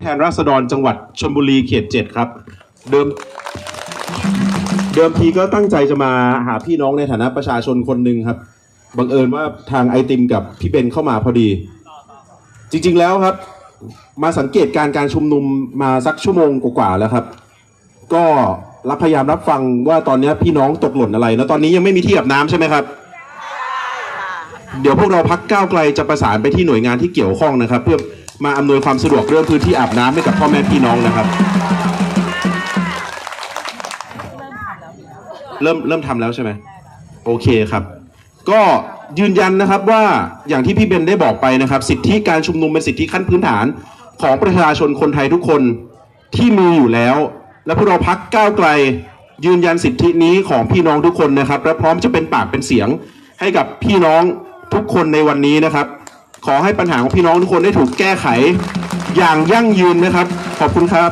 แทนราษฎรจังหวัดชลบุรีเขตเจ็ดครับ เดิม เดิมทีก็ตั้งใจจะมาหาพี่น้องในฐานะประชาชนคนหนึ่งครับบังเอิญว่าทางไอติมกับพี่เบนเข้ามาพอดี จริง ๆแล้วครับ มาสังเกตการการชุมนุมมาสักชั่วโมงกว่าๆแล้วครับ ก็รับพยายามรับฟังว่าตอนนี้พี่น้องตกหล่นอะไร แล้วตอนนี้ยังไม่มีที่อาบน้ำใช่ไหมครับ เดี๋ยวพวกเราพักก้าวไกลจะประสานไปที่หน่วยงานที่เกี่ยวข้องนะครับ เพื่อ มาอำนวยความสะดวกเรื่องพื้นที่อาบน้ำให้กับพ่อแม่พี่น้องนะครับ เริ่มเริ่มทำแล้วใช่ไหมโอเคครับ ก็ยืนยันนะครับว่าอย่างที่พี่เบนได้บอกไปนะครับ สิทธิการชุมนุมเป็นสิทธิขั้นพื้นฐานของประชาชนคนไทยทุกคนที่มีอยู่แล้ว และพวกเราพักก้าวไกล ยืนยันสิทธินี้ของพี่น้องทุกคนนะครับ และพร้อมจะเป็นปากเป็นเสียงให้กับพี่น้องทุกคนในวันนี้นะครับ ขอให้ปัญหาของพี่น้องทุกคนได้ถูกแก้ไขอย่างยั่งยืนนะครับ ขอบคุณครับ